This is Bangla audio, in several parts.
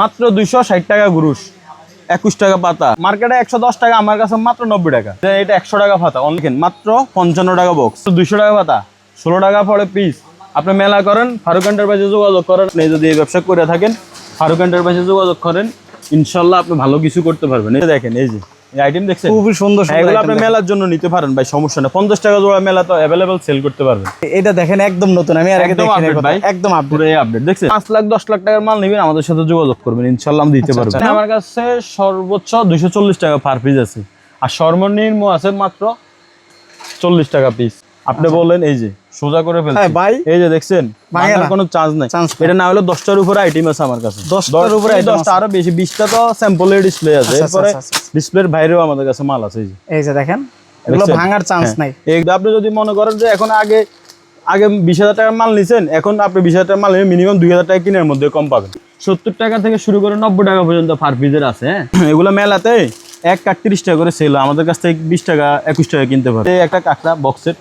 মাত্র দুইশো ষাট টাকা গুরুষ একুশ টাকা পাতা। মার্কেটে একশো দশ টাকা, আমার কাছে মাত্র নব্বই টাকা। এটা একশো টাকা পাতা। অনেকেন মাত্র পঞ্চান্ন টাকা বক্স দুইশো টাকা পাতা। ষোলো টাকা পড়ে পিস আপনি মেলা করেন, ফারুক এন্টারপ্রাইজে যোগাযোগ করেন। আপনি যদি এই ব্যবসা করে থাকেন, ফারুক এন্টারপ্রাইজে যোগাযোগ করেন, ইনশাল্লাহ আপনি ভালো কিছু করতে পারবেন। এই দেখেন, এই যে। আইটেম দেখছেন? খুবই সুন্দর হ্যাঁ, এগুলো আপনি মেলার জন্য নিতে পারেন ভাই সমস্যা টাকা জোড়া মেলা তো অ্যাভেলেবেল সেল করতে পারবেন। এটা দেখেন একদম নতুন। আমি আর আগে একদম দেখিনি ভাই। একদম আপডেট আপডেট দেখছেন? লাখ দশ লাখ টাকার মাল নেবেন আমাদের সাথে যোগাযোগ করবেন দিতে পারব। আচ্ছা। আমার কাছে সর্বোচ্চ দুইশো চল্লিশ টাকা পার পিস আছে। আর সর্বনিম্ন আছে মাত্র চল্লিশ টাকা পিস আপনি বললেন এই যে সোজা করে ফেলছি। হ্যাঁ, ভাই। এই যে দেখছেন ভাঙে ভাঙার কোনো চান্স নাই। এটা না হলে দশটার উপরে আইটেম আছে আমার কাছে। 10টার উপরে দশ- item দশটা আছে। আরও বেশি বিশটা তো স্যাম্পলের ডিসপ্লে আছে। আচ্ছা, এরপরে আচ্ছা, আচ্ছা, ডিসপ্লের বাইরেও আমাদের কাছে মাল আছে এই যে। এই যে দেখেন এগুলো ভাঙার চান্স হ্যাঁ। নাই। এই আপনি যদি মনে করেন যে এখন আগে আগে বিশ হাজার টাকার মাল নিছেন এখন আপনি বিশ হাজার টাকার মাল মিনিমাম দুই হাজার টাকা কিনের মধ্যে কম পাবেন। সত্তর টাকা থেকে শুরু করে নব্বই টাকা পর্যন্ত পার পিসের আছে হ্যাঁ? এগুলো মেলাতে এক কাঠ তিরিশ টাকা করে সেল আমাদের কাছ থেকে বিশ টাকা একুশ টাকা কিনতে পারে। এই একটা কাঁকড়া বক্সের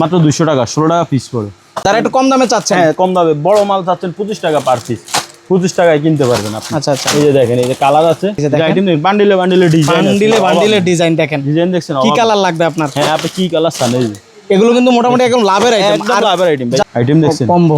মাত্র দুশো টাকা ষোলো টাকা পিস পড়ে তারা একটু কম দামে চাচ্ছেন? হ্যাঁ কম দামে। বড় মাল চাচ্ছেন পঁচিশ টাকা পার পিস পঁচিশ টাকায় কিনতে পারবেন আপনি। আচ্ছা আচ্ছা। এই যে দেখেন এই যে কালার আছে। আইটেম বান্ডিলে বান্ডিলে ডিজাইন বান্ডিলে বান্ডিলে ডিজাইন দেখেন। ডিজাইন দেখছেন কি কালার লাগবে আপনার? হ্যাঁ আপনি কি কালার চান এই যে। এগুলো কিন্তু মোটামুটি একদম লাভের আইটেম একদম লাভের আইটেম আইটেম দেখছেন? কম্বো।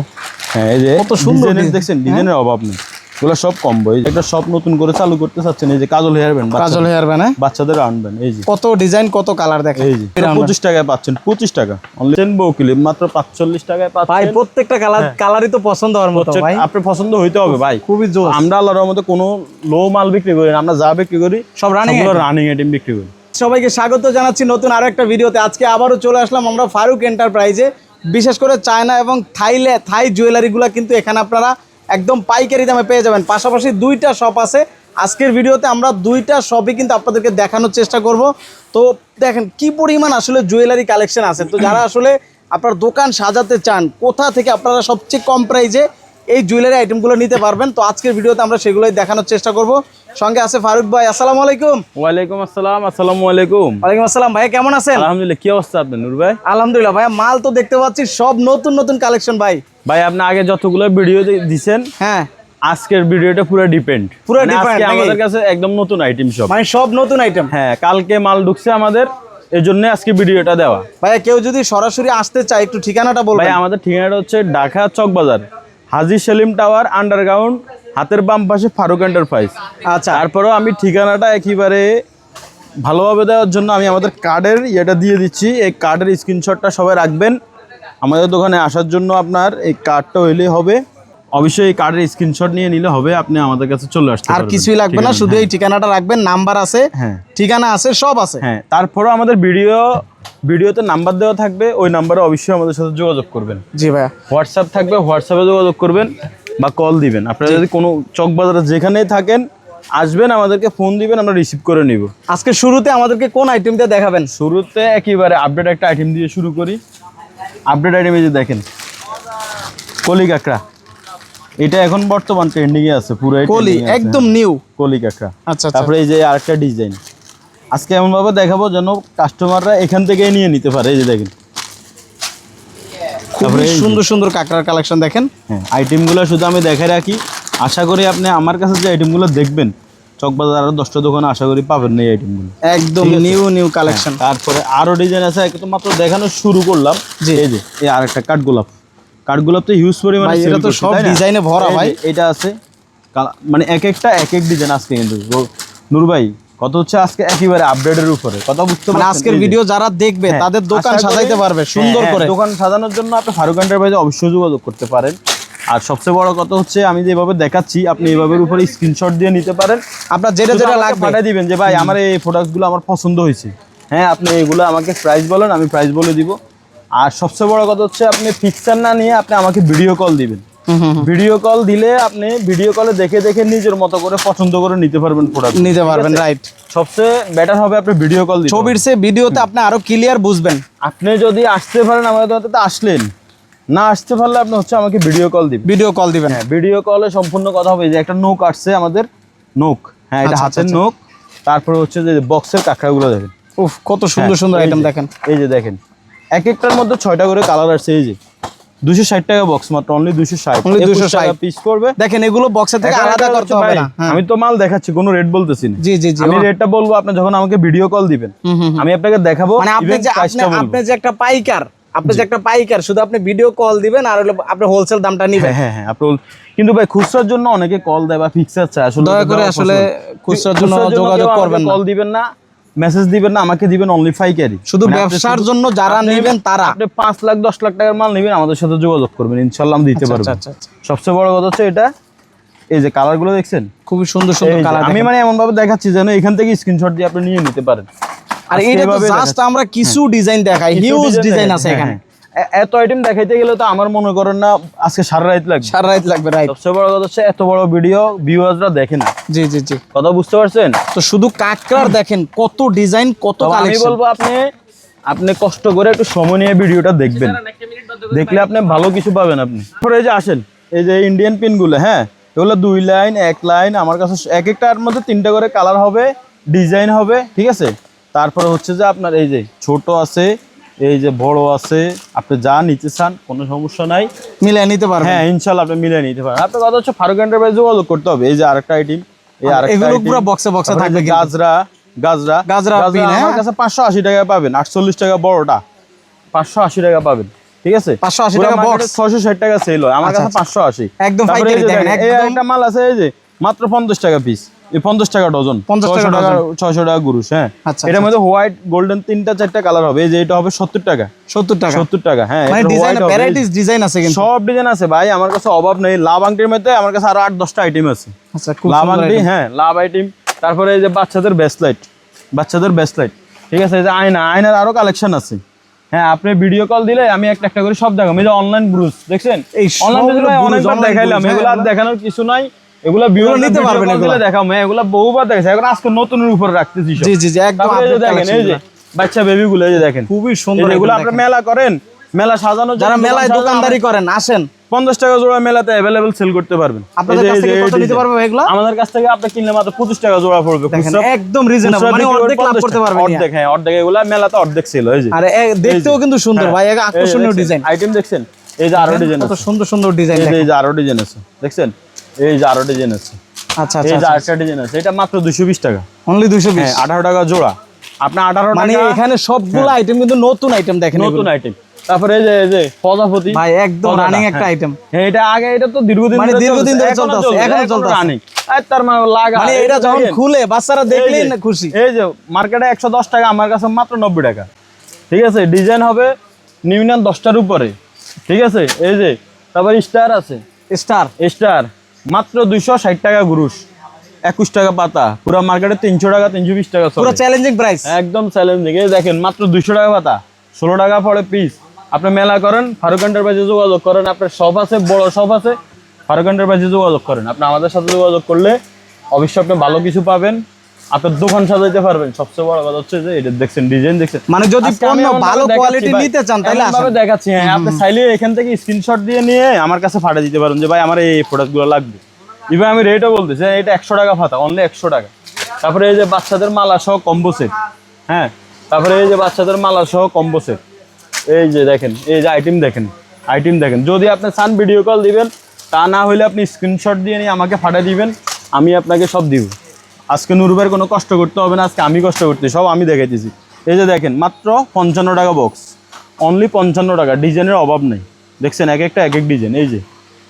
হ্যাঁ এই যে কত সুন্দর দেখছেন ডিজাইনের অভাব নেই। এগুলো সব কম্বো যে সব নতুন করে চালু করতে চাচ্ছেন এই যে Kajal hair band Kajal hair বাচ্চাদের আনবেন এই যে। কত ডিজাইন কত কালার দেখেন। এই যে পঁচিশ টাকায় পাচ্ছেন পঁচিশ টাকা। অনলি মাত্র পাঁচচল্লিশ টাকায় ভাই প্রত্যেকটা কালার কালারই তো পছন্দ হওয়ার মতো ভাই। আপনার পছন্দ হইতে হবে ভাই। খুবই জোর আমরা আল্লাহর রহমতে কোনো লো মাল বিক্রি করি না আমরা যা বিক্রি করি সব item। রানিং আইটেম বিক্রি করি। সবাইকে স্বাগত জানাচ্ছি নতুন আরও একটা ভিডিওতে। আজকে আবারও চলে আসলাম আমরা ফারুক এন্টারপ্রাইজে বিশেষ করে চায়না এবং থাইলে থাই জুয়েলারিগুলো কিন্তু এখানে আপনারা একদম পাইকারি দামে পেয়ে যাবেন। পাশাপাশি দুইটা শপ আছে। আজকের ভিডিওতে আমরা দুইটা শপই কিন্তু আপনাদেরকে দেখানোর চেষ্টা করব। তো দেখেন, কি পরিমাণ আসলে জুয়েলারি কালেকশন আছে? তো যারা আসলে আপনার দোকান সাজাতে চান, কোথা থেকে আপনারা সবচেয়ে কম প্রাইজে এই জুয়েলারি আইটেমগুলো নিতে পারবেন। তো আজকের ভিডিওতে আমরা সেগুলোই দেখানোর চেষ্টা করব। সঙ্গে আছে ফারুক ভাই আসসালামু আলাইকুম। ওয়ালাইকুম আসসালাম আসসালামু আলাইকুম। ওয়ালাইকুম আসসালাম ভাই কেমন আছেন? আলহামদুলিল্লাহ কি অবস্থা আপনার নূর ভাই? আলহামদুলিল্লাহ ভাই মাল তো দেখতে পাচ্ছি সব নতুন নতুন কালেকশন ভাই। ভাই আপনি আগে যতগুলো ভিডিও দিছেন হ্যাঁ। আজকের ভিডিওটা পুরো ডিপেন্ড পুরো depend, নাকি? আমাদের কাছে একদম নতুন আইটেম সব। মানে সব নতুন আইটেম হ্যাঁ কালকে মাল ঢুকছে আমাদের এই জন্য আজকে ভিডিওটা দেওয়া। ভাই কেউ যদি সরাসরি আসতে চায় একটু ঠিকানাটা বলবেন। ভাই আমাদের ঠিকানাটা হচ্ছে ঢাকা চকবাজার। হাজি সেলিম টাওয়ার আন্ডারগ্রাউন্ড হাতের বাম পাশে ফারুক এন্টারপ্রাইজ আচ্ছা। তারপরেও আমি ঠিকানাটা একেবারে ভালোভাবে দেওয়ার জন্য আমি আমাদের কার্ডের ইয়েটা দিয়ে দিচ্ছি। এই কার্ডের স্ক্রিনশটটা সবাই রাখবেন। আমাদের দোকানে আসার জন্য আপনার এই কার্ডটা হইলেই হবে। অবশ্যই এই কার্ডের স্ক্রিনশট নিয়ে নিলে হবে আপনি আমাদের কাছে চলে আসতে আর কিছুই লাগবে না শুধু এই ঠিকানাটা রাখবেন নাম্বার আছে হ্যাঁ। ঠিকানা আছে সব আছে। হ্যাঁ তারপরেও আমাদের ভিডিও ভিডিওতে নাম্বার দেওয়া থাকবে ওই নাম্বারে অবশ্যই আমাদের সাথে যোগাযোগ করবেন। জি ভাইয়া। হোয়াটসঅ্যাপ থাকবে হোয়াটসঅ্যাপে যোগাযোগ করবেন বা কল দিবেন। আপনারা যদি কোনো চকবাজারে যেখানেই থাকেন আসবেন আমাদেরকে ফোন দিবেন আমরা রিসিভ করে নিব। আজকে শুরুতে আমাদেরকে কোন আইটেমটা দেখাবেন? শুরুতে একেবারে আপডেট একটা আইটেম দিয়ে শুরু করি। আপডেট আইটেম যে দেখেন কলি কাঁকড়া এটা এখন বর্তমান ট্রেন্ডিং এ আছে পুরো কলি একদম নিউ কলি কাঁকড়া। আচ্ছা আচ্ছা। তারপরে এই যে আরেকটা ডিজাইন আজকে এমন ভাবে দেখাবো যেন কাস্টমাররা এখান থেকেই নিয়ে নিতে পারে এই যে দেখেন। খুবই সুন্দর সুন্দর কাঁকড়ার কালেকশন দেখেন। হ্যাঁ আইটেমগুলো শুধু আমি দেখে রাখি। আশা করি আপনি আমার কাছে যে আইটেমগুলো দেখবেন চকবাজার আরও দশটা দোকানে আশা করি পাবেন না এই আইটেমগুলো একদম নিউ নিউ কালেকশন তারপরে আরও ডিজাইন আছে একটু মাত্র দেখানো শুরু করলাম। জি। এই যে এই আরেকটা কাঠগোলাপ। কাঠগোলাপ তো হিউজ পরিমাণে ভাই, এটা তো সব ডিজাইনে ভরা ভাই। এটা আছে মানে এক একটা এক এক ডিজাইন আজকে কিন্তু। নূর ভাই কত হচ্ছে আজকে একেবারে আপডেটের উপরে? কথা বুঝতে মানে পারছেন? আজকের ভিডিও যারা দেখবে হ্যাঁ, তাদের দোকান সাজাইতে পারবে সুন্দর হ্যাঁ, করে। হ্যাঁ, দোকান সাজানোর জন্য আপনি ফারুক এন্টারপ্রাইজে অবশ্যই যোগাযোগ করতে পারেন। আর সবচেয়ে বড় কথা হচ্ছে আমি যেভাবে দেখাচ্ছি আপনি এইভাবে উপরে স্ক্রিনশট দিয়ে নিতে পারেন। আপনার যেটা যেটা লাগবে। পাঠিয়ে দিবেন যে ভাই আমার এই প্রোডাক্টগুলো আমার পছন্দ হয়েছে। হ্যাঁ আপনি এগুলো আমাকে প্রাইস বলেন আমি প্রাইস বলে দিব। আর সবচেয়ে বড় কথা হচ্ছে আপনি পিকচার না নিয়ে আপনি আমাকে ভিডিও কল দিবেন। ভিডিও কল দিলে আপনি ভিডিও কলে দেখে দেখে নিজের মতো করে পছন্দ করে নিতে পারবেন প্রোডাক্ট নিতে পারবেন রাইট সবচেয়ে বেটার হবে আপনি ভিডিও কল দিবেন। ছবির সে ভিডিওতে আপনি আরও ক্লিয়ার বুঝবেন। আপনি যদি আসতে পারেন আমাদের তো আসলেন। না আসতে পারলে আপনি হচ্ছে আমাকে ভিডিও কল দিবেন। ভিডিও কল দিবেন। হ্যাঁ ভিডিও কলে সম্পূর্ণ কথা হবে। এই যে একটা নোক আসছে আমাদের নোক হ্যাঁ এটা আচ্ছা, হাতের আচ্ছা, নোক তারপরে হচ্ছে যে বক্সের কাঁকড়াগুলো দেখেন। উফ কত সুন্দর হ্যাঁ, সুন্দর আইটেম দেখেন। এই যে দেখেন। এক একটার মধ্যে ছয়টা করে কালার আসছে এই যে। দুশো ষাট টাকা বক্স মাত্র অনলি দুশো ষাট। Only 260 পিস পড়বে। দেখেন এগুলো বক্সের থেকে আলাদা করতে হবে না হ্যাঁ। আমি তো মাল দেখাচ্ছি কোনো রেট বলতেছি না। জি জি জি আমি রেটটা বলব আপনি যখন আমাকে ভিডিও কল দিবেন আমি আপনাকে দেখাবো মানে আপনি যে আপনি যে একটা পাইকার আপনি যে একটা পাইকার শুধু আপনি ভিডিও কল দিবেন আর হলো আপনি হোলসেল দামটা নিবেন। হ্যাঁ হ্যাঁ হ্যাঁ আপনি কিন্তু ভাই খুচরার জন্য অনেকে কল দেয় বা ফিক্সার চায় আসলে দয়া করে আসলে খুচরার জন্য যোগাযোগ করবেন না। কল দিবেন না মেসেজ দিবেন না আমাকে দিবেন অনলি ক্যারি শুধু ব্যবসার জন্য যারা নেবেন তারা। আপনি পাঁচ লাখ দশ লাখ টাকার মাল নেবেন আমাদের সাথে যোগাযোগ করবেন ইনশাল্লাহ আমি দিতে পারব। আচ্ছা আচ্ছা আচ্ছা। সবচেয়ে বড় কথা হচ্ছে এটা এই যে কালারগুলো দেখছেন? খুবই সুন্দর সুন্দর কালার আমি মানে এমন ভাবে দেখাচ্ছি যেন এখান থেকে স্ক্রিনশট দিয়ে আপনি নিয়ে নিতে পারেন। আর এইটা তো জাস্ট আমরা কিছু ডিজাইন দেখাই নিউজ হিউজ ডিজাইন আছে হ্যাঁ, এখানে। হ্যাঁ। এত আইটেম দেখাইতে গেলে তো আমার মনে করেন না আজকে সারা রাত লাগবে। সারা রাত লাগবে রাইট সবচেয়ে বড় কথা হচ্ছে এত বড় ভিডিও ভিউয়ার্সরা দেখে না। জি জি জি। কথা বুঝতে পারছেন? তো শুধু কাটকার দেখেন কত ডিজাইন কত তো আমি বলব আপনি আপনি কষ্ট করে একটু সময় নিয়ে ভিডিওটা দেখবেন। দেখলে আপনি ভালো কিছু পাবেন আপনি। এই যে আসেন এই যে ইন্ডিয়ান পিনগুলো হ্যাঁ? এগুলো দুই লাইন এক লাইন আমার কাছে এক একটার মধ্যে তিনটা করে কালার হবে ডিজাইন হবে ঠিক আছে? তারপরে হচ্ছে যে আপনার এই যে ছোট আছে এই যে বড় আছে আপনি যা নিতে চান কোনো সমস্যা নাই। মিলিয়ে নিতে পারবেন। হ্যাঁ ইনশাল্লাহ আপনি মিলিয়ে নিতে পারেন আপনার কথা হচ্ছে ফারুক এন্টারপ্রাইজ যোগাযোগ করতে হবে। এই যে আরেকটা আইটেম এই আরেকটা এগুলো। পুরো এ তারপরে থাকবে গাজরা গাজরা। গাজরা আমার হ্যাঁ? কাছে পাঁচশো আশি টাকায় পাবেন। আটচল্লিশ টাকা বড়টা। পাঁচশো আশি টাকা পাবেন। ঠিক আছে? 580 টাকা? ছয়শো ষাট টাকা সেল হয়। আমার আচ্ছা, কাছে আচ্ছা। পাঁচশো আশি। একদম পাইকারি দেখেন, দেখেন, একদম- একটা মাল আছে এই যে মাত্র পঞ্চাশ টাকা পিস এই পঞ্চাশ টাকা ডজন। 50 টাকা 600 টাকা ছয়শো টাকা গুরুষ হ্যাঁ। আচ্ছা, এটার মধ্যে হোয়াইট গোল্ডেন তিনটা চারটা কালার হবে। যে এটা হবে সত্তর টাকা। সত্তর টাকা। সত্তর টাকা হ্যাঁ মানে ডিজাইন ডিজাইন আছে সব ডিজাইন আছে ভাই আমার কাছে অভাব নেই। লাভ আংটির মধ্যে আমার কাছে আরও আট দশটা আইটেম আছে। আচ্ছা লাভ আংটি হ্যাঁ লাভ আইটেম তারপরে এই যে বাচ্চাদের বেস্টলাইট বাচ্চাদের বেস্টলাইট ঠিক আছে এই যে আয়না আয়নার আরও কালেকশন আছে। হ্যাঁ আপনি ভিডিও কল দিলে আমি একটা একটা করে সব দেখাবো। এই যে অনলাইন ব্রুজ দেখছেন? এই অনলাইন অনেকবার দেখাইলাম। এগুলো আর হ্যাঁ, দেখানোর কিছু নাই। এগুলা ভিডিও নিতে পারবেন এগুলা। হ্যাঁ এগুলা বহুবার দেখেছে এখন আজকে নতুনের উপর রাখতেছি জি জি জি একদম দেখেন এই যে বাচ্চা বেবি গুলো এই যে দেখেন। খুবই সুন্দর এগুলো আপনি মেলা করেন মেলা সাজানোর যারা মেলায় দোকানদারি করেন আসেন। পঞ্চাশ টাকা জোড়া মেলাতে সেল করতে পারবেন। আপনাদের কাছ থেকে কত নিতে পারবে এগুলো? আমাদের কাছ থেকে আপনি কিনলে মাত্র পঁচিশ টাকা জোড়া পড়বে। একদম রিজনেবল মানে অর্ধেক লাভ করতে পারবেন। অর্ধেক হ্যাঁ অর্ধেক এগুলা মেলাতে অর্ধেক সেল হয় যে। আর দেখতেও কিন্তু সুন্দর ভাই এক আকর্ষণীয় ডিজাইন আইটেম দেখছেন? এই যে আরও ডিজাইন কত সুন্দর সুন্দর ডিজাইন এই যে আরও ডিজাইন আছে। দেখছেন? এই যে আরও ডিজাইন আছে। আচ্ছা এই আচ্ছা। যে আরেকটা ডিজাইন আছে এটা মাত্র দুশো বিশ টাকা। অনলি দুইশো বিশ? হ্যাঁ আঠারো টাকা জোড়া। আপনার আঠারো মানে এখানে সবগুলো আইটেম কিন্তু নতুন আইটেম দেখেন নতুন আইটেম তারপরে এই যে এই যে প্রজাপতি। ভাই একদম রানিং একটা হ্যাঁ। আইটেম হ্যাঁ, এটা আগে এটা তো দীর্ঘদিন মানে দীর্ঘদিন ধরে চলতেছে, চলছে, এখনও এখনও চলতেছে। running। আর তার মানে লাগা মানে এটা যখন খুলে বাচ্চারা এই দেখলেই না খুশি। এই যে মার্কেটে একশো দশ টাকা আমার কাছে মাত্র নব্বই টাকা। ঠিক আছে ডিজাইন হবে নিউনিয়ন দশটার উপরে। ঠিক আছে এই যে তারপর স্টার আছে। স্টার স্টার মাত্র দুইশো ষাট টাকা গুরুষ একুশ টাকা পাতা। পুরো মার্কেটে তিনশো টাকা তিনশো বিশ টাকা। পুরো চ্যালেঞ্জিং প্রাইস একদম চ্যালেঞ্জিং এই দেখেন মাত্র দুইশো টাকা পাতা। ষোলো টাকা পড়ে পিস আপনি মেলা করেন ফারুক এন্টারপ্রাইজে যোগাযোগ করেন আপনার শপ আছে বড় শপ আছে ফারুক এন্টারপ্রাইজে যোগাযোগ করেন। আপনি আমাদের সাথে যোগাযোগ করলে অবশ্যই আপনি ভালো কিছু পাবেন। আপনার দোকান সাজাইতে পারবেন। সবচেয়ে বড় কথা হচ্ছে যে এটা দেখছেন ডিজাইন দেখছেন। মানে যদি পণ্য ভালো কোয়ালিটি নিতে চান তাহলে আসেন। দেখাচ্ছি হ্যাঁ আপনি চাইলে এখান থেকে স্ক্রিনশট দিয়ে নিয়ে আমার কাছে পাঠিয়ে দিতে পারেন যে ভাই আমার এই প্রোডাক্টগুলো লাগবে। ইভেন আমি রেটও বলতেছি হ্যাঁ, এটা একশো টাকা ফাতা অনলি একশো টাকা। তারপরে এই যে বাচ্চাদের মালা সহ কম্বো সেট হ্যাঁ তারপরে এই যে বাচ্চাদের মালা সহ কম্বো সেট এই যে দেখেন এই যে আইটেম দেখেন আইটেম দেখেন। যদি আপনি চান ভিডিও কল দিবেন তা না হলে আপনি স্ক্রিনশট দিয়ে নিয়ে আমাকে পাঠিয়ে দিবেন আমি আপনাকে সব দিব। আজকে নুরুবের কোনো কষ্ট করতে হবে না আজকে আমি কষ্ট করতে সব আমি দেখাইতেছি। এই যে দেখেন মাত্র পঞ্চান্ন টাকা বক্স অনলি পঞ্চান্ন টাকা ডিজাইনের অভাব নেই। দেখছেন এক একটা এক এক ডিজাইন এই যে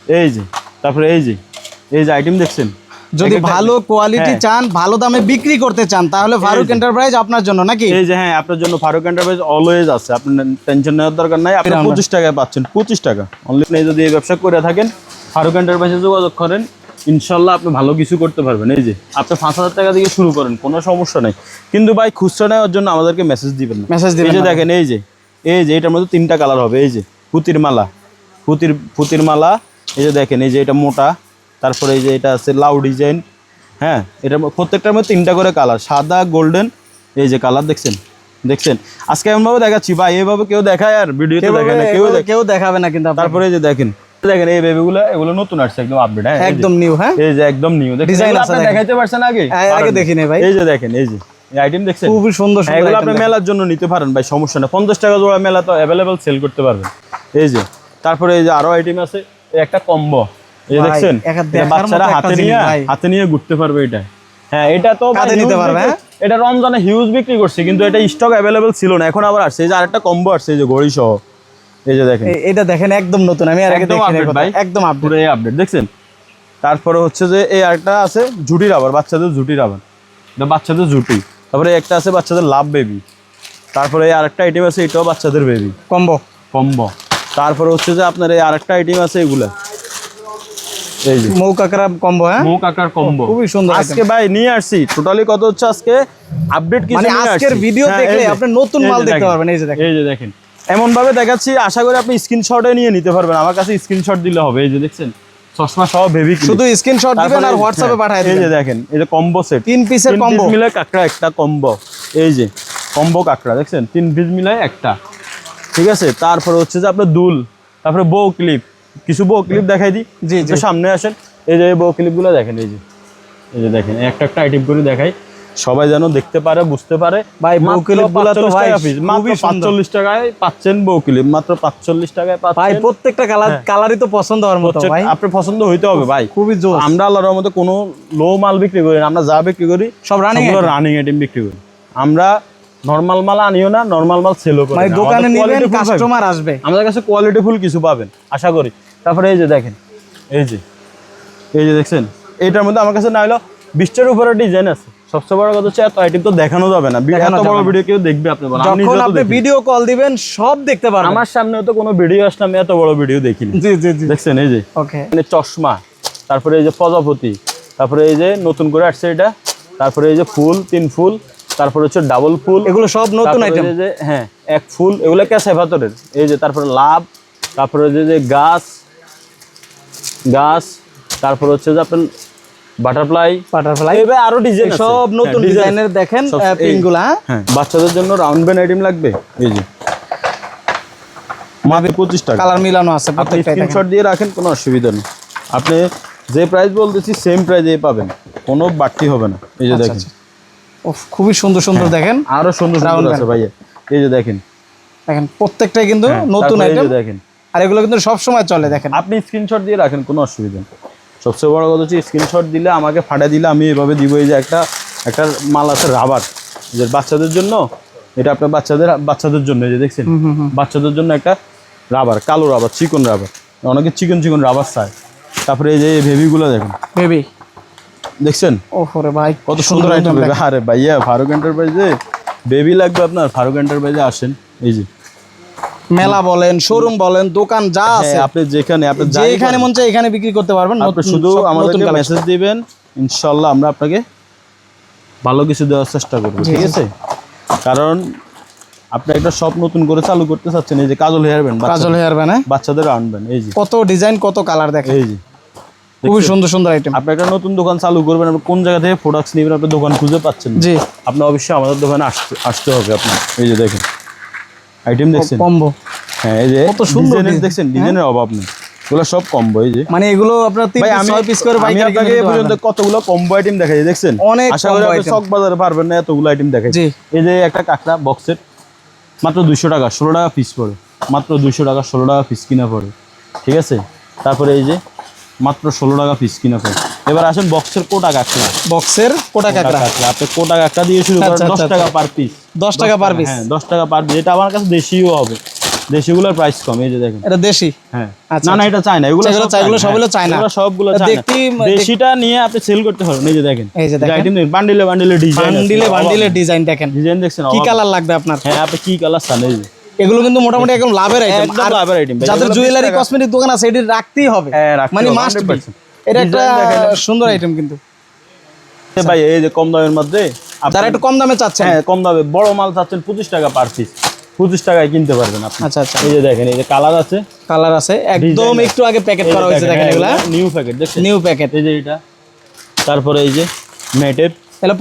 এই যে তারপরে এই যে এই যে আইটেম দেখছেন? যদি ভালো কোয়ালিটি হ্যাঁ। চান ভালো দামে বিক্রি করতে চান তাহলে ফারুক এন্টারপ্রাইজ আপনার জন্য নাকি? এই যে হ্যাঁ আপনার জন্য ফারুক এন্টারপ্রাইজ অলওয়েজ আছে। আপনার টেনশন নেওয়ার দরকার নাই। আপনি পঁচিশ টাকায় পাচ্ছেন পঁচিশ টাকা। অনলি যদি এই ব্যবসা করে থাকেন ফারুক এন্টারপ্রাইজে যোগাযোগ করেন ইনশাল্লাহ আপনি ভালো কিছু করতে পারবেন। এই যে আপনি পাঁচ হাজার টাকা দিয়ে শুরু করেন কোনো সমস্যা নেই। কিন্তু ভাই খুচরা নেওয়ার জন্য আমাদেরকে মেসেজ দিবেন না। মেসেজ এই দিবেন যে দেখেন এই যে এই যে এটার মধ্যে তিনটা কালার হবে। এই যে পুতির মালা। পুতির পুতির মালা এই যে দেখেন এই যে এটা মোটা। তারপরে এই যে এটা আছে লাউ ডিজাইন হ্যাঁ এটা প্রত্যেকটার মধ্যে তিনটা করে কালার সাদা গোল্ডেন এই যে কালার দেখছেন? দেখছেন? আজকে এমনভাবে দেখাচ্ছি। ভাই এইভাবে কেউ দেখায় আর ভিডিওতে দেখায় না কেউ কেউ- দেখাবে না কিন্তু তারপরে এই যে দেখেন দেখেন এই বেবিগুলো এগুলো নতুন আসছে একদম আপডেট হ্যাঁ? একদম নিউ হ্যাঁ? এই যে একদম নিউ আছে আপনি দেখাইতে পারছেন আগে? আগে-। দেখিনি ভাই। এই যে দেখেন এই যে আইটেম দেখছেন? খুবই সুন্দর হ্যাঁ, সুন্দর এগুলো আপনি মেলার জন্য নিতে পারেন ভাই সমস্যা নেই। পঞ্চাশ টাকা জোড়া মেলা তো অ্যাভেলেবেল সেল করতে পারবেন। এই যে তারপরে এই যে আরও আইটেম আছে এই একটা কম্বো এই দেখছেন? বাচ্চারা হাতে নিয়ে হাতে নিয়ে ঘুরতে পারবে এটা। হ্যাঁ এটা তো নিতে পারবে, হ্যাঁ? এটা রমজানে হিউজ বিক্রি করছে কিন্তু এটা স্টক অ্যাভেলেবেল ছিল না এখন আবার আসছে। এই যে আরেকটা কম্বো আসছে এই যে ঘড়ি সহ। এই যে দেখেন। এটা দেখেন একদম নতুন। আমি আর আগে একদম দেখি নাই update কোথাও। ভাই। একদম আপডেট এই আপডেট দেখছেন? তারপরে হচ্ছে যে এই আরেকটা আছে ঝুটি রাবার বাচ্চাদের ঝুটি রাবার। বাচ্চাদের ঝুটি। তারপরে একটা আছে বাচ্চাদের লাভ বেবি তারপরে এই আরেকটা আইটেম আছে এটাও বাচ্চাদের বেবি কম্বো। কম্বো। তারপরে হচ্ছে যে আপনার এই আরেকটা আইটেম আছে এগুলা। এই যে। মৌ কাকড়া কম্বো হ্যাঁ? আকার কম্বো। খুবই সুন্দর আজকে ভাই নিয়ে আসছি। টোটালি কত হচ্ছে আজকে? আপডেট কিছু মানে আজকের ভিডিও হ্যাঁ, দেখলে আপনি নতুন মাল দেখতে পারবেন এই যে দেখেন। এই যে দেখেন। এমন ভাবে দেখাচ্ছি আশা করি আপনি স্ক্রিনশটে নিয়ে নিতে পারবেন। আমার কাছে স্ক্রিনশট দিলে হবে এই যে দেখছেন চশমা সহ বেবি শুধু স্ক্রিনশট দিবেন আর হোয়াটসঅ্যাপে পাঠিয়ে হ্যাঁ, এই যে দেখেন এই যে কম্বো সেট তিন পিসের কম্বো মিলে কাঁকড়া একটা কম্বো এই যে কম্বো কাঁকড়া দেখছেন? তিন পিস মিলে একটা। ঠিক আছে? তারপরে হচ্ছে যে আপনার দুল তারপরে বউ ক্লিপ কিছু বউ ক্লিপ দেখাই দিই জি। সামনে আসেন। এই যে বউ ক্লিপগুলো দেখেন এই যে। এই যে দেখেন একটা একটা আইটেম করে দেখাই। সবাই যেন দেখতে পারে বুঝতে পারে। ভাই, বউ মাত্র ক্লিপগুলো তো 45 ভাই টাকা piece, মাত্র খুবই সুন্দর। 45 টাকায় পাচ্ছেন বউ মাত্র 45 টাকায় ভাই প্রত্যেকটা কালার কালারই তো পছন্দ হওয়ার মতো ভাই। আপনার পছন্দ হইতে হবে ভাই। খুবই জোস। আমরা আল্লাহর রহমতে কোনো লো মাল বিক্রি করি না আমরা যা বিক্রি করি সব রানিং রানিং আইটেম বিক্রি করি। আমরা নর্মাল মাল আনিও না নর্মাল মাল সেলও করি মানে দোকানে নিবেন। কাস্টমার আসবে। আমাদের কাছে কোয়ালিটি ফুল কিছু পাবেন আশা করি। তারপরে এই যে দেখেন এই যে এই যে দেখছেন এইটার মধ্যে আমার কাছে না হলো বিশটার উপরে ডিজাইন আছে। সবচেয়ে বড় কথা হচ্ছে এত আইটেম তো দেখানো যাবে না। এত বড় ভিডিও কেউ দেখবে আপনি যখন আপনি ভিডিও কল দিবেন সব দেখতে পারবেন। আমার সামনে তো কোনো ভিডিও আসলে আমি এত বড় ভিডিও দেখিনি। জি জি জি। দেখছেন এই যে? ওকে এখানে চশমা তারপরে এই যে প্রজাপতি তারপরে এই যে নতুন করে আসছে এটা তারপরে এই যে ফুল তিন ফুল তারপরে হচ্ছে ডাবল ফুল এগুলো সব নতুন আইটেম যে হ্যাঁ এক ফুল এগুলো ক্যাসে ভাতরের। এই যে তারপরে লাভ তারপরে যে গাছ গাছ তারপর হচ্ছে যে আপনার বাটারফ্লাই। বাটারফ্লাই। এবার আরও ডিজাইন সব নতুন ডিজাইনের দেখেন পিনগুলা হ্যাঁ। হ্যাঁ বাচ্চাদের জন্য রাউন্ড ব্যান আইটেম লাগবে। এই যে। মাত্র পঁচিশ টাকা। কালার মিলানো আছে আপনি স্ক্রিনশট দিয়ে রাখেন কোনো অসুবিধা নেই। আপনি যে প্রাইস বলতেছি সেম প্রাইজে পাবেন। কোনো বাড়তি হবে না। এই যে আচ্ছা, দেখেন। আচ্ছা। উফ, খুবই সুন্দর সুন্দর দেখেন। আরও সুন্দর সুন্দর আছে ভাইয়া। এই যে দেখেন। দেখেন প্রত্যেকটাই কিন্তু হ্যাঁ, নতুন আইটেম যে দেখেন। আর এগুলো কিন্তু সব সময় চলে দেখেন। আপনি স্ক্রিনশট দিয়ে রাখেন কোনো অসুবিধা নেই। সবচেয়ে বড় কথা হচ্ছে স্ক্রিনশট দিলে আমাকে ফাটা দিলে আমি এভাবে দিব এই যে একটা একটা মাল আছে রাবার যে বাচ্চাদের জন্য এটা আপনার বাচ্চাদের বাচ্চাদের জন্য এই যে দেখছেন? বাচ্চাদের জন্য একটা রাবার কালো রাবার চিকন রাবার অনেকে চিকন চিকন রাবার চায়। তারপরে এই যে ভেবিগুলো দেখেন। বেবি দেখছেন? ওরে ভাই কত সুন্দর আইটেম আরে ভাইয়া ফারুক এন্টারপ্রাইজে বেবি লাগবে আপনার। ফারুক এন্টারপ্রাইজে আসেন। এই যে মেলা বলেন শোরুম বলেন দোকান যা আছে। হ্যাঁ, আপনি যেখানে আপনি যেখানে মন চায় এখানে বিক্রি করতে পারবেন আপনি শুধু আমাদেরকে মেসেজ দিবেন ইনশাল্লাহ আমরা আপনাকে ভালো কিছু দেওয়ার চেষ্টা করব ঠিক আছে? কারণ আপনি একটা শপ নতুন করে চালু করতে চাচ্ছেন এই যে Kajal hair band Kajal hair band বাচ্চাদের আনবেন এই যে। কত ডিজাইন কত কালার দেখেন। এই যে। খুবই সুন্দর সুন্দর আইটেম আপনি একটা নতুন দোকান চালু করবেন আপনি কোন জায়গা থেকে প্রোডাক্টস নেবেন আপনি দোকান খুঁজে পাচ্ছেন। জি। আপনি অবশ্যই আমাদের দোকানে আসতে আসতে হবে আপনার। এই যে দেখেন। আইটেম দেখছেন? কম্বো হ্যাঁ এই যে কত সুন্দর design, দেখছেন ডিজাইনের অভাব নেই। এগুলো সব কম্বো এই যে। মানে এগুলো আপনার তিন পিস ছয় পিস করে পাইকারি আপনাকে কিনে এ নিতে পর্যন্ত কতগুলো কম্বো আইটেম দেখাই দেখছেন? অনেক আশা করি আপনি। চক বাজারে পারবেন না এতগুলো আইটেম দেখাই জি। এই যে একটা কাঁকড়া বক্সের মাত্র দুইশো টাকা ষোলো টাকা পিস পড়ে। মাত্র দুইশো টাকা ষোলো টাকা পিস কিনা পড়ে। ঠিক আছে? তারপরে এই যে মাত্র ষোলো টাকা পিস কিনা পড়ে। এবার আসেন বক্সের কোটা কাঁকড়া। বক্সের কোটা কাকড়া। আপনি কোটা কাঁকড়া দিয়ে শুরু করেন আচ্ছা, দশ আচ্ছা, টাকা পার পিস দশ টাকা পার পিস হ্যাঁ দশ টাকা পার পিস এটা আমার কাছে দেশিও হবে। দেশিগুলোর প্রাইস কম এই যে দেখেন। এটা দেশি? হ্যাঁ। আচ্ছা, না না এটা চায় না এগুলো এগুলো সব এগুলো সবগুলো। চায়না। সবগুলো এটা চায়না। দেশিটা নিয়ে আপনি সেল করতে পারবেন এই যে দেখেন। এই যে দেখেন। বান্ডিলে বান্ডিলে ডিজাইন বান্ডিলে বান্ডিলে ডিজাইন দেখেন। ডিজাইন দেখছেন কি কালার লাগবে আপনার? হ্যাঁ আপনি কি কালার চান এই যে। এগুলো কিন্তু মোটামুটি একদম লাভের আইটেম লাভের। যাদের জুয়েলারি 20 কসমেটিক দোকান আছে এটি রাখতেই হবে। হ্যাঁ, মানে মাস্ট 100% এটা একটা সুন্দর আইটেম কিন্তু। ভাই এই যে কম দামের মধ্যে যারা একটু কম দামে চাচ্ছেন। হ্যাঁ কম দামে। বড় মাল চাচ্ছেন পঁচিশ টাকা পার পিস পঁচিশ টাকায় কিনতে পারবেন আপনি। আচ্ছা আচ্ছা। এই যে দেখেন এই যে কালার আছে। কালার আছে। একদম একটু আগে প্যাকেট করা হয়েছে দেখেন এগুলা। নিউ প্যাকেট দেখছেন? নিউ প্যাকেট এই যে এটা। তারপরে এই যে ম্যাটের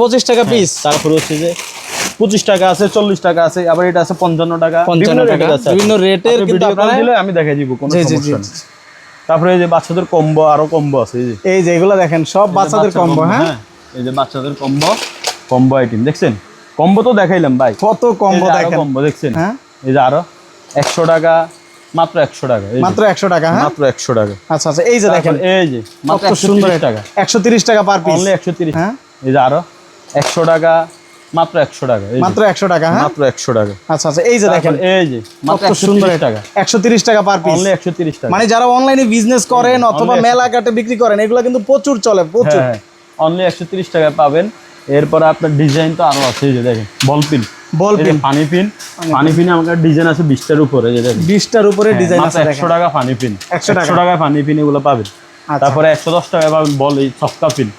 পঁচিশ টাকা পিস তারপরে হচ্ছে যে পঁচিশ টাকা আছে চল্লিশ টাকা আছে আবার এটা আছে পঞ্চান্ন টাকা। পঞ্চান্ন টাকা। আছে। বিভিন্ন রেটের আপনি কিন্তু আপনারা আমি দেখাই দিব কোনো সমস্যা নেই। তারপরে এই যে বাচ্চাদের কম্বো আরও কম্বো আছে এই যে। এই যে এগুলো দেখেন সব বাচ্চাদের কম্বো হ্যাঁ? এই যে বাচ্চাদের কম্বো কম্বো আইটেম দেখছেন? কম্বো তো দেখাইলাম ভাই। কত কম্বো দেখেন। কম্বো দেখছেন? হ্যাঁ? এই যে আরও একশো টাকা মাত্র একশো টাকা এই মাত্র একশো টাকা হ্যাঁ? মাত্র একশো টাকা। আচ্ছা আচ্ছা এই যে দেখেন এই যে মাত্র সুন্দর টাকা। একশো তিরিশ টাকা পার পিস অনলি একশো তিরিশ। হ্যাঁ। এই যে আরও একশো টাকা মাত্র একশো টাকা মাত্র একশো টাকা হ্যাঁ? মাত্র একশো টাকা। আচ্ছা আচ্ছা এই যে দেখেন এই যে মাত্র সুন্দর টাকা। একশো তিরিশ টাকা পার পিস অনলি টাকা। মানে যারা অনলাইনে বিজনেস করেন অথবা মেলা কাটে বিক্রি করেন এগুলো কিন্তু প্রচুর চলে প্রচুর। অনলি একশো তিরিশ টাকা পাবেন। এরপরে আপনার ডিজাইন তো আরও আছে এই যে দেখেন বল পিন বল পিন পানি পিন পানি আমাদের ডিজাইন আছে বিশটার উপরে এই যে দেখেন। বিশটার উপরে ডিজাইন হ্যাঁ, আছে একশো দেখেন। টাকা পানি পিন 100 টাকা। একশো টাকা। পানি পিন এগুলো পাবেন। আচ্ছা। তারপরে একশো দশ টাকা পাবেন বল এই সফকা পিন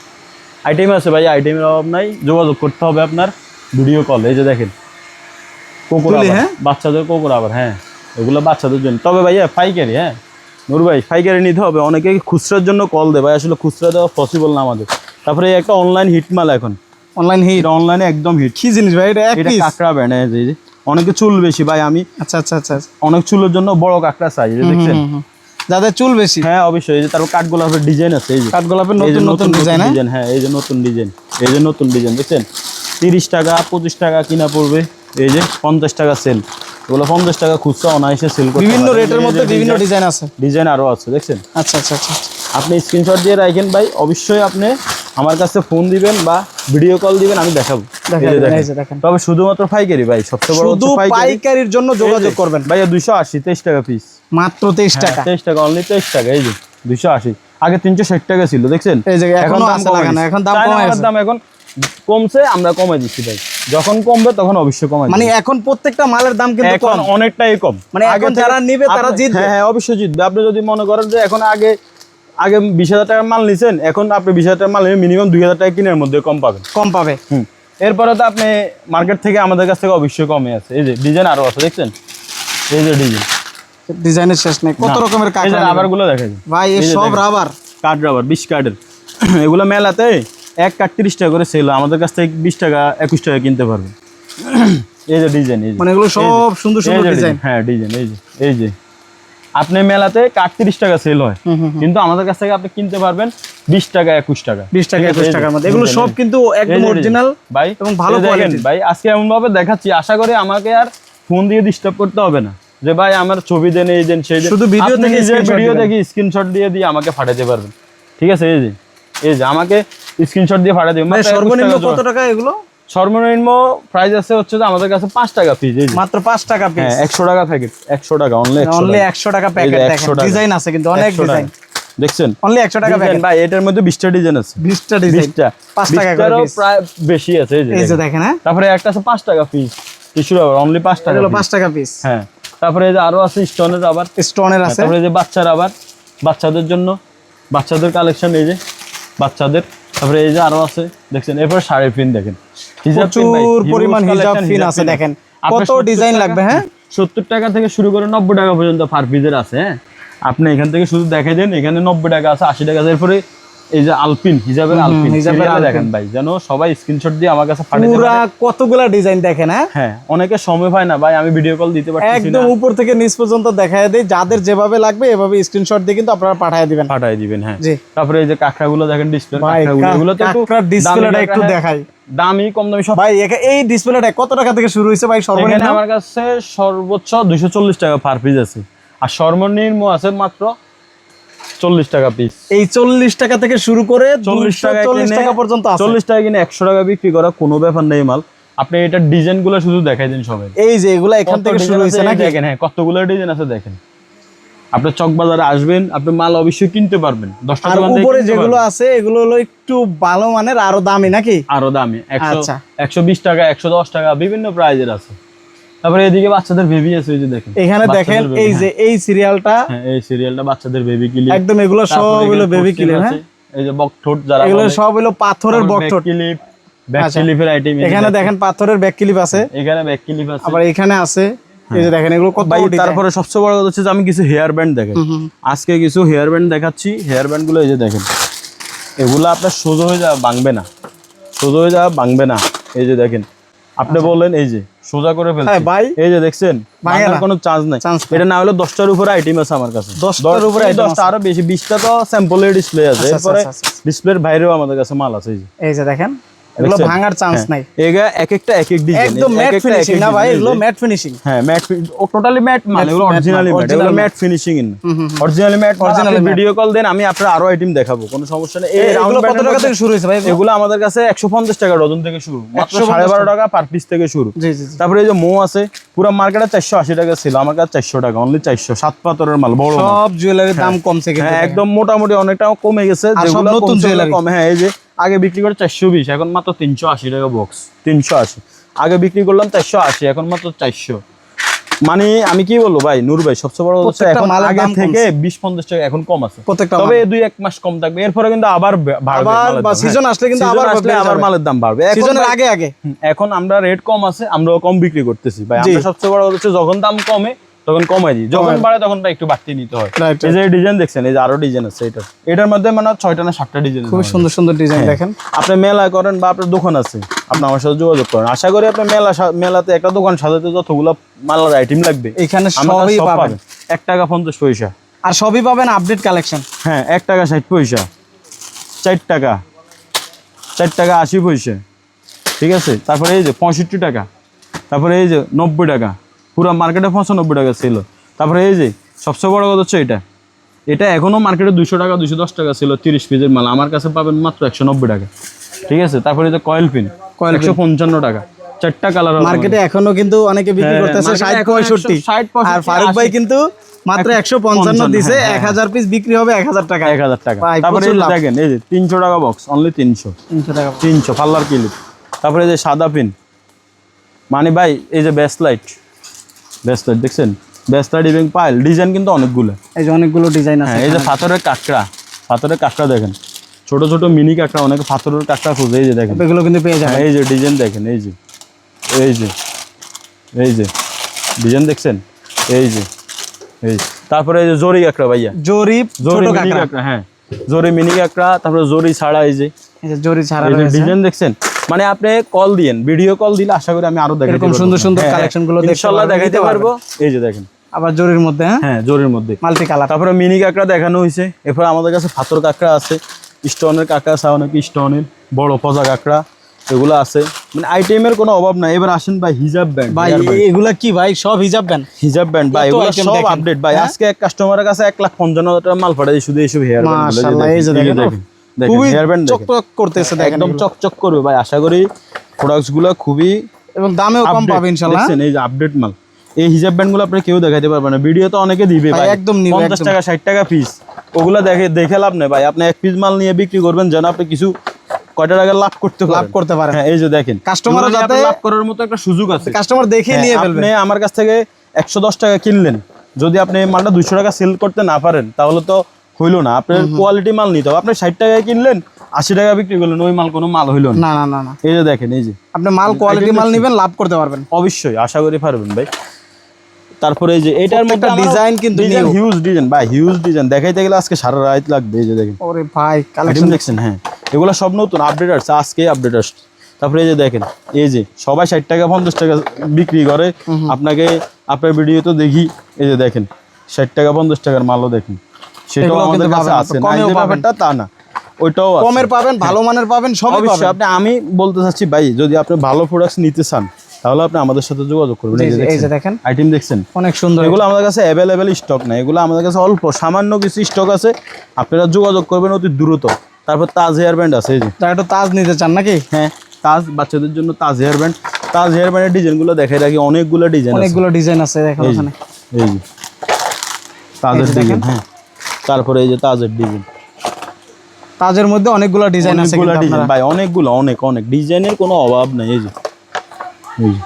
আইটেম আছে ভাই আইটেমের অভাব নাই যোগাযোগ করতে হবে আপনার। ভিডিও কল এই যে দেখেন। কোকুর হ্যাঁ? বাচ্চাদের কোকুর আবার হ্যাঁ। এগুলো বাচ্চাদের জন্য। তবে ভাইয়া পাইকারি হ্যাঁ? নূর ভাই পাইকারি নিতে হবে। অনেকে খুচরার জন্য কল দেয়। ভাই আসলে খুচরা দেওয়া পসিবল না আমাদের। তারপরে একটা অনলাইন হিট মাল এখন। অনলাইন হিট অনলাইনে একদম হিট কি জিনিস ভাই? এটা এটা কাঁকড়া ব্যান্ড এই যে অনেকে চুল বেশি ভাই আমি আচ্ছা আচ্ছা আচ্ছা অনেক চুলের জন্য বড় কাঁকড়া চাই দেখছেন। যাদের চুল বেশি? হ্যাঁ অবশ্যই। এই যে তারপর কাঠগোলাপের ডিজাইন আছে এই যে। কাঠগোলাপের নতুন নতুন হ্যাঁ? ডিজাইন হ্যাঁ এই যে নতুন ডিজাইন এই যে নতুন ডিজাইন দেখছেন? তিরিশ টাকা পঁচিশ টাকা কিনা পড়বে। এই যে পঞ্চাশ টাকা সেল এগুলো পঞ্চাশ টাকা খুচরা অনায়াসে সেল করতে বিভিন্ন রেটের মধ্যে বিভিন্ন ডিজাইন আছে। ডিজাইন আরও আছে দেখছেন? আচ্ছা আচ্ছা আচ্ছা আপনি স্ক্রিনশট দিয়ে রাখেন ভাই। অবশ্যই আপনি আমার কাছে ফোন দিবেন বা ভিডিও কল দিবেন আমি দেখাবো। তবে শুধুমাত্র পাইকারি ভাই সবচেয়ে বড় শুধু পাইকারির জন্য যোগাযোগ করবেন। ভাইয়া দুইশো আশি তেইশ টাকা পিস মাত্র তেইশ টাকা। তেইশ টাকা অনলি তেইশ টাকা এই যে দুইশো আশি। আগে তিনশো ষাট টাকা ছিল দেখছেন? দাম। এখন। দাম এখন কমছে আমরা কমে দিচ্ছি ভাই। যখন কমবে তখন অবশ্যই কমে মানে এখন প্রত্যেকটা মালের দাম কিন্তু এখন অনেকটাই কম। মানে এখন যারা নিবে তারা জিতবে। হ্যাঁ হ্যাঁ অবশ্যই জিতবে। আপনি যদি মনে করেন যে এখন আগে আগে বিশ হাজার টাকার মাল নিছেন এখন আপনি বিশ হাজার টাকার মাল মিনিমাম দুই হাজার টাকা কিনের মধ্যে কম পাবেন। কম পাবে। হুম। এরপরে তো আপনি মার্কেট থেকে আমাদের কাছ থেকে অবশ্যই কমে আছে। এই যে ডিজাইন আরও আছে দেখছেন? এই যে ডিজাইন ডিজাইনের শেষ নেই। কত রকমের কাঁকড়া রাবারগুলো দেখা যায় ভাই এই সব রাবার কাঠ রাবার বিশ কাঠের। এগুলো মেলাতে এক কাঠ তিরিশ টাকা করে সেল হয়। আমাদের কাছ থেকে বিশ টাকা একুশ টাকা কিনতে পারবেন এই যে ডিজাইন এই মানে এগুলো সব সুন্দর সুন্দর ডিজাইন হ্যাঁ ডিজাইন এই যে এই যে। আপনি মেলাতে কাঠ তিরিশ টাকা সেল হয়। কিন্তু আমাদের কাছ থেকে আপনি কিনতে পারবেন বিশ টাকা একুশ টাকা। বিশ টাকা একুশ টাকার মধ্যে। এগুলো সব কিন্তু একদম। অরিজিনাল ভাই এবং ভালো দেখেন, ভাই আজকে এমন ভাবে দেখাচ্ছি আশা করি আমাকে আর ফোন দিয়ে ডিস্টার্ব করতে হবে না। যে ভাই আমার ছবি দেন এই দেন সেই দেন। শুধু ভিডিও থেকে ভিডিও। দেখি স্ক্রিনশট দিয়ে দিয়ে আমাকে পাঠাতে পারবেন। ঠিক আছে এই যে। এই যে আমাকে স্ক্রিনশট দিয়ে পাঠাতে মানে সর্বনিম্ন কত টাকা এগুলো? সর্বনিম্ন প্রাইস আছে হচ্ছে যে আমাদের কাছে পাঁচ টাকা পিস এই মাত্র পাঁচ টাকা পিস হ্যাঁ টাকা প্যাকেট একশো টাকা অনলি অনলি একশো টাকা প্যাকেট দেখেন 100। ডিজাইন আছে কিন্তু অনেক ডিজাইন দেখছেন? অনলি একশো টাকা প্যাকেট ভাই এটার মধ্যে বিশটা ডিজাইন আছে। বিশটা ডিজাইন বিশটা। পাঁচ টাকা করে প্রায় বেশি আছে এই যে এই যে দেখেন। হ্যাঁ। তারপরে একটা আছে পাঁচ টাকা পিস টিস্যু রাবার অনলি পাঁচ টাকা। পাঁচ টাকা পিস হ্যাঁ তারপরে এই যে আরও আছে স্টোনের রাবার স্টোনের আছে। তারপরে এই যে বাচ্চার আবার বাচ্চাদের জন্য বাচ্চাদের কালেকশন এই যে। বাচ্চাদের। তারপরে এই যে আরও আছে দেখছেন এরপরে শাড়ি পিন দেখেন। প্রচুর পরিমাণ হিজাব পিন আছে দেখেন। কত ডিজাইন লাগবে হ্যাঁ? সত্তর টাকা থেকে শুরু করে নব্বই টাকা পর্যন্ত ফার পিজের আছে হ্যাঁ? আপনি এখান থেকে শুধু দেখে দেন এখানে নব্বই টাকা আছে আশি টাকা আছে। এরপরে এই যে আলপিন হিজাবের আলপিন হিজাবের দেখেন ভাই যেন সবাই স্ক্রিনশট দিয়ে আমার কাছে পাঠিয়ে পুরা কতগুলা ডিজাইন দেখেন হ্যাঁ? হ্যাঁ অনেকে সময় পায় না ভাই আমি ভিডিও কল দিতে পারছি না। একদম উপর থেকে নিচ পর্যন্ত দেখায় দেয় যাদের যেভাবে লাগবে এভাবে স্ক্রিনশট দিয়ে কিন্তু আপনারা পাঠিয়ে দিবেন। পাঠাই দিবেন হ্যাঁ। তারপরে এই যে কাঁকড়া গুলো দেখেন ডিসপ্লে এগুলো তো ডিসপ্লেটা দামি একটু দেখাই। হ্যাঁ। দামি কম দামি সব ভাই এই ডিসপ্লেটা কত টাকা থেকে শুরু হয়েছে ভাই সর্বনিম্ন? আমার কাছে সর্বোচ্চ দুইশো চল্লিশ টাকা পার পিস আছে। আর সর্বনিম্ন আছে মাত্র চল্লিশ টাকা পিস এই চল্লিশ টাকা থেকে শুরু করে চল্লিশ টাকা চল্লিশ টাকা পর্যন্ত চল্লিশ টাকা কিনে একশো টাকা বিক্রি করা কোনো ব্যাপার নেই মাল। আপনি এটা ডিজাইনগুলো শুধু দেখাই দিন সবাই। এই যে এগুলা এখান থেকে শুরু হয়েছে নাকি? দেখেন হ্যাঁ কতগুলো ডিজাইন আছে দেখেন। আপনি চক বাজারে আসবেন আপনি মাল অবশ্যই কিনতে পারবেন। উপরে যেগুলো আছে এগুলো হলো একটু ভালো মানের আরও দামি নাকি? আরও দামি। একশো আচ্ছা। একশো বিশ টাকা একশো দশ টাকা বিভিন্ন প্রাইজের আছে। তারপরে এদিকে বাচ্চাদের বেবি আছে এই যে দেখেন। এখানে দেখেন এই যে এই সিরিয়ালটা হ্যাঁ এই সিরিয়ালটা বাচ্চাদের বেবি কিলি একদম এগুলো সব হলো বেবি কিলের হ্যাঁ। এই যে বক ঠোঁট যারা এগুলো সব হলো পাথরের বকঠোট ক্লিপ ব্যাক আচ্ছা। ক্লিপের আইটেম এখানে দেখেন। পাথরের ব্যাক ক্লিপ আছে এখানে ব্যাক ক্লিপ আছে। আবার এখানে আছে। এই যে দেখেন এগুলো কত তারপরে সবচেয়ে বড় কথা হচ্ছে যে আমি কিছু হেয়ার ব্যান্ড দেখাই আজকে কিছু হেয়ার ব্যান্ড দেখাচ্ছি। হেয়ার ব্যান্ডগুলো এই যে দেখেন। এগুলো আপনার সোজা হয়ে যাওয়া ভাঙবে না। সোজা হয়ে যাওয়া ভাঙবে না। এই যে দেখেন। আপনি বললেন এই যে সোজা করে হ্যাঁ ফেলছি ভাই। এই যে দেখছেন ভাঙার কোনো চান্স নাই। এটা না হলে দশটার উপরে আইটেম আছে আমার কাছে। 10টার উপরে আইটেম item দশটা আরও বেশি বিশটা তো স্যাম্পলের ডিসপ্লে আছে। আচ্ছা, এরপরে আচ্ছা, আচ্ছা, ডিসপ্লের বাইরেও আমাদের কাছে মাল আছে এই যে দেখেন এগুলো ভাঙার চান্স হ্যাঁ। নাই। এগা এক একটা এক এক ডিজাইন একদম ম্যাট ফিনিশিং না ভাই এগুলো ম্যাট ফিনিশিং হ্যাঁ ম্যাট ও টোটালি ম্যাট Matte- এগুলো অরিজিনালি ম্যাট এগুলো matte finishing in originally matte originally video call দেন আমি আপনার আরও আইটেম দেখাবো কোনো সমস্যা নেই। এই রাউন্ড কত টাকা থেকে শুরু হয়েছে ভাই এগুলো? আমাদের কাছে 150 টাকা ডজন থেকে শুরু। মাত্র 150 সাড়ে বারো টাকা। পার পিস থেকে শুরু। জি জি তারপরে এই যে মো আছে পুরো মার্কেটে 480 টাকা ছিল আমার কাছে 400 টাকা অনলি 400 সাত পাথরের মাল বড় সব জুয়েলারির দাম কমছে কিন্তু। হ্যাঁ একদম মোটামুটি অনেকটা কমে গেছে যেগুলো নতুন কমে। হ্যাঁ এই যে আগে বিক্রি করে চারশো বিশ এখন মাত্র তিনশো আশি টাকা বক্স তিনশো আশি। আগে বিক্রি করলাম চারশো আশি এখন মাত্র চারশো। মানে আমি কি বলব ভাই নূর ভাই সবচেয়ে বড় হচ্ছে এখন আগে থেকে বিশ পঞ্চাশ টাকা এখন কম আছে। প্রত্যেকটা তবে দুই এক মাস কম থাকবে এরপরে কিন্তু আবার বাড়বে season হ্যাঁ। আসলে কিন্তু আবার আসলে আবার মালের দাম বাড়বে। সিজনের আগে আগে। এখন আমরা রেট কম আছে আমরাও কম বিক্রি করতেছি। ভাই আমরা সবচেয়ে বড় হচ্ছে যখন দাম কমে তখন কমাই দিই যখন। বাড়ে তখন একটু বাড়তি নিতে হয়। এই যে ডিজাইন দেখছেন এই যে আরও ডিজাইন আছে এটা। এটার মধ্যে মানে ছয়টা না সাতটা ডিজাইন খুবই সুন্দর সুন্দর ডিজাইন হ্যাঁ। দেখেন। আপনি মেলা করেন বা আপনার দোকান আছে আপনি আমার সাথে যোগাযোগ করেন। আশা করি আপনি মেলা মেলাতে একটা দোকান সাজাতে যতগুলো মালার আইটেম লাগবে এখানে সবই পাবেন। পাবেন। এক টাকা পঞ্চাশ পয়সা। আর সবই পাবেন আপডেট কালেকশন হ্যাঁ এক টাকা ষাট পয়সা। চার টাকা। চার টাকা আশি পয়সা। ঠিক আছে? তারপরে এই যে পঁয়ষট্টি টাকা। তারপরে এই যে নব্বই টাকা। পুরো মার্কেটে পঁচানব্বই টাকা ছিল। তারপরে এই যে সবচেয়ে বড় কথা হচ্ছে এটা। এটা এখনও মার্কেটে দুশো টাকা দুশো দশ টাকা ছিল তিরিশ পিসের মাল। আমার কাছে পাবেন মাত্র একশো নব্বই টাকা। ঠিক আছে? তারপরে যে কয়েল পিন Coil একশো পঞ্চান্ন টাকা। চারটা কালার মার্কেটে এখনও কিন্তু অনেকে বিক্রি হ্যাঁ, করতেছে market এ ষাট পঁয়ষট্টি। আর ফারুক ভাই কিন্তু মাত্র একশো পঞ্চান্ন দিছে এক হাজার পিস বিক্রি হবে এক হাজার টাকা। এক হাজার টাকা। তারপরে। দেখেন এই যে তিনশো টাকা বক্স অনলি তিনশো। তিনশো টাকা তিনশো পাল্লার কিলো তারপরে যে সাদা পিন মানে ভাই এই যে ব্যাস লাইট দেখছেন? ব্যাস লাইট এবং পাইল ডিজাইন কিন্তু অনেকগুলো। এই যে অনেকগুলো ডিজাইন আছে হ্যাঁ এই যে পাথরের কাঁকড়া পাথরের কাঁকড়া দেখেন। ছোট ছোট মিনি কাঁকড়া অনেকে পাথরের কাঁকড়া খুঁজে এই যে দেখেন। এগুলো কিন্তু পেয়ে হ্যাঁ যাবেন এই যে ডিজাইন দেখেন এই যে এই যে এই যে ডিজাইন দেখছেন? এই যে এই তারপরে এই যে জরি কাঁকড়া ভাইয়া। ছোট জরি মিনি কাঁকড়া। হ্যাঁ। জরি মিনি কাঁকড়া তারপরে জরি ছাড়া এই যে এই যে জরি ছাড়া ডিজাইন দেখছেন? মানে আপনি কল দিয়েন ভিডিও কল দিলে আশা করি আমি আরও এরকম সুন্দর সুন্দর হ্যাঁ, হ্যাঁ। গুলো ইনশাআল্লাহ দেখাইতে পারব। এই যে দেখেন। আবার জরির মধ্যে হ্যাঁ? হ্যাঁ জরির মধ্যে। মাল্টি কালার তারপরে মিনি কাঁকড়া দেখানো হয়েছে এরপর আমাদের কাছে পাথর কাঁকড়া আছে স্টোনের কাঁকড়া আছে অনেক স্টোনের বড় পজা কাঁকড়া এগুলো আছে। মানে আইটেমের কোনো অভাব নাই। এবার আসেন ভাই হিজাব ব্যান্ড ভাই এগুলা কি ভাই? সব হিজাব ব্যান্ড? হিজাব ব্যান্ড ভাই এগুলো সব আপডেট ভাই? আজকে এক কাস্টমারের কাছে এক লাখ পঞ্চান্ন হাজার টাকা মাল পাঠাই শুধু এইসব হেয়ার মাশাআল্লাহ এই যে দেখেন। খুবই চকচক করতেছে দেখেন একদম চকচক করবে ভাই আশা করি প্রোডাক্টসগুলো খুবই এবং দামেও কম পাবে ইনশাআল্লাহ এই যে আপডেট মাল। এই হিজাব ব্যান্ডগুলো আপনি কেউ দেখাইতে পারবেন না। ভিডিও তো অনেকে দিবে ভাই, ভাই। একদম পঞ্চাশ টাকা ষাট টাকা পিস ওগুলা দেখে দেখে লাভ নেই ভাই। আপনি এক পিস মাল নিয়ে বিক্রি করবেন যেন আপনি কিছু কয়টা টাকা লাভ করতে লাভ পারেন। করতে পারে হ্যাঁ এই যে দেখেন। যাতে- লাভ করার মতো একটা সুযোগ আছে। কাস্টমার দেখে হ্যাঁ, নিয়ে ফেলবে। আপনি আমার কাছ থেকে একশো দশ টাকা কিনলেন। যদি আপনি মালটা দুশো টাকা সেল করতে না পারেন তাহলে তো হইল না। আপনার কোয়ালিটি মাল নিতে হবে। আপনি ষাট টাকায় কিনলেন আশি টাকা বিক্রি করলেন ওই মাল কোনো মাল হইল না। না না না এই যে দেখেন এই যে। আপনি মাল কোয়ালিটি মাল নেবেন লাভ করতে পারবেন। অবশ্যই আশা করি পারবেন ভাই। তারপরে এই যে এটার মধ্যে design কিন্তু। হিউজ ডিজাইন ভাই হিউজ ডিজাইন দেখাইতে গেলে আজকে সারা রাত লাগবে এই যে দেখেন। ওরে ভাই কালেকশন দেখছেন হ্যাঁ। এগুলো সব নতুন আপডেট আসছে আজকে আপডেট আসছে। তারপরে এই যে দেখেন এই যে সবাই ষাট টাকা পঞ্চাশ টাকা বিক্রি করে। আপনাকে আপনার ভিডিও তো দেখি। এই যে দেখেন ষাট টাকা পঞ্চাশ টাকার মালও দেখেন। সেটাও আমাদের কাছে আছে। ব্যাপারটা তা না ওইটাও আছে। কমের পাবেন ভালো মানের পাবেন সবই অবশ্যই পাবেন। আপনি আমি বলতে চাচ্ছি ভাই যদি আপনি ভালো প্রোডাক্টস নিতে চান তাহলে আপনি আমাদের সাথে যোগাযোগ করবেন। এই যে দেখেন। আইটেম দেখছেন? অনেক সুন্দর এগুলো আমাদের কাছে অ্যাভেলেবেল স্টক নাই এগুলো আমাদের কাছে অল্প সামান্য কিছু স্টক আছে। আপনারা যোগাযোগ করবেন অতি দ্রুত। তারপর তাজ হেয়ার ব্যান্ড আছে এই যে। একটু তাজ নিতে চান নাকি? হ্যাঁ তাজ বাচ্চাদের জন্য Taj hair band Taj hair ব্যান্ডের ডিজাইনগুলো দেখাই রাখি অনেকগুলো ডিজাইন আছে। অনেকগুলো ডিজাইন আছে দেখেন ওখানে। এই যে। তাজের ডিজাইন। হ্যাঁ। তারপরে এই যে তাজের ডিজাইন তাজের মধ্যে অনেকগুলো ডিজাইন আছে অনেকগুলো ডিজাইন ভাই অনেকগুলো অনেক অনেক। ডিজাইনের কোনো অভাব নেই এই যে। এই যে।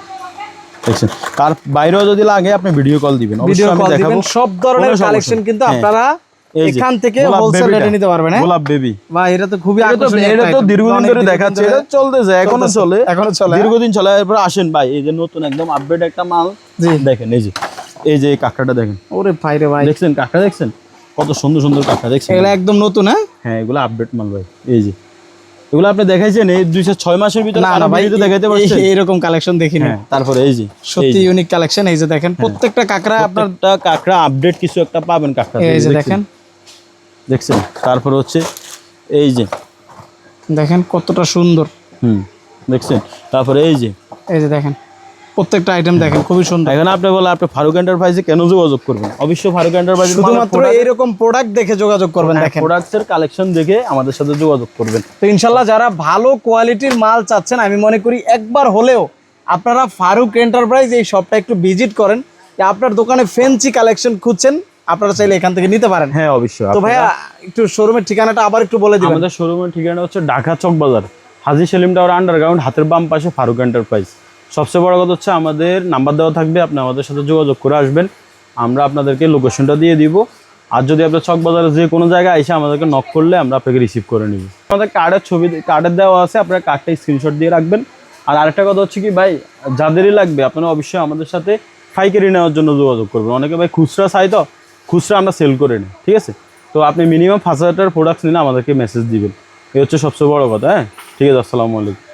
দেখছেন? তার বাইরেও যদি লাগে আপনি ভিডিও কল দিবেন। ভিডিও কল দিবেন। সব ধরনের কালেকশন কিন্তু হ্যাঁ। আপনারা এখান থেকে হোলসেল রেটে নিতে পারবেন হ্যাঁ? গোলাপ বেবি ভাই এটা তো খুবই এটা তো আকর্ষণীয় এটা তো দীর্ঘদিন ধরে দেখাচ্ছে। এটা চলতেছে এখনও চলে। এখনও চলে? দীর্ঘদিন চলে। এরপর আসেন ভাই এই যে নতুন একদম আপডেট একটা মাল। দেখেন এই যে। এই যে কাঁকড়াটা দেখেন। ওরে ভাই রে ভাই। দেখছেন কাঁকড়া দেখছেন? কত সুন্দর সুন্দর কাঁকড়া দেখছেন? এগুলো একদম নতুন হ্যাঁ? হ্যাঁ এগুলো আপডেট মাল ভাই এই যে। এগুলো আপনি দেখাইছেন এই দুইশো ছয় মাসের ভিতরে না না ভাই দেখাইতে পারছেন এইরকম কালেকশন দেখিনি হ্যাঁ তারপরে এই যে সত্যি ইউনিক কালেকশন এই যে দেখেন প্রত্যেকটা কাকড়া আপনার কাঁকড়া আপডেট কিছু একটা পাবেন কাঁকড়া এই যে দেখেন। দেখছেন? তারপর হচ্ছে এই যে। দেখেন কতটা সুন্দর। হুম দেখছেন? তারপরে এই যে। এই যে দেখেন। প্রত্যেকটা আইটেম দেখেন খুবই সুন্দর। এখানে আপনি বলে আপনি ফারুক এন্টারপ্রাইজে কেন যোগাযোগ করবেন? অবশ্যই ফারুক এন্টারপ্রাইজে শুধুমাত্র এইরকম প্রোডাক্ট দেখে যোগাযোগ করবেন দেখেন। প্রোডাক্টসের কালেকশন দেখে আমাদের সাথে যোগাযোগ করবেন। তো ইনশাল্লাহ যারা ভালো কোয়ালিটির মাল চাচ্ছেন আমি মনে করি একবার হলেও আপনারা ফারুক এন্টারপ্রাইজ এই শপটা একটু ভিজিট করেন। যে আপনার দোকানে ফেন্সি কালেকশন খুঁজছেন আপনারা চাইলে এখান থেকে নিতে পারেন। হ্যাঁ অবশ্যই। তো ভাইয়া একটু শোরুমের ঠিকানাটা আবার একটু বলে দিবেন। আমাদের শোরুমের ঠিকানা হচ্ছে ঢাকা চক বাজার হাজি সেলিম টাওয়ার আন্ডারগ্রাউন্ড হাতের বাম পাশে ফারুক এন্টারপ্রাইজ সবচেয়ে বড় কথা হচ্ছে আমাদের নাম্বার দেওয়া থাকবে, আপনি আমাদের সাথে যোগাযোগ করে আসবেন। আমরা আপনাদেরকে লোকেশনটা দিয়ে দিব। আর যদি আপনার চক বাজারে যে কোনো জায়গায় এসে আমাদেরকে নক করলে আমরা আপনাকে রিসিভ করে নিব। আমাদের কার্ডের ছবি কার্ডের দেওয়া আছে, আপনারা কার্ডটা স্ক্রিনশট দিয়ে রাখবেন। আর আরেকটা কথা হচ্ছে কি ভাই, যাদেরই লাগবে, আপনারা অবশ্যই আমাদের সাথে পাইকারি নেওয়ার জন্য যোগাযোগ করবেন। অনেকে ভাই খুচরা চাই তো, খুচরা আমরা সেল করে নিই, ঠিক আছে? তো আপনি মিনিমাম পাঁচ হাজার টাকার প্রোডাক্টস নিলে আমাদেরকে মেসেজ দিবেন। এই হচ্ছে সবচেয়ে বড় কথা হ্যাঁ? ঠিক আছে, আসসালামু আলাইকুম।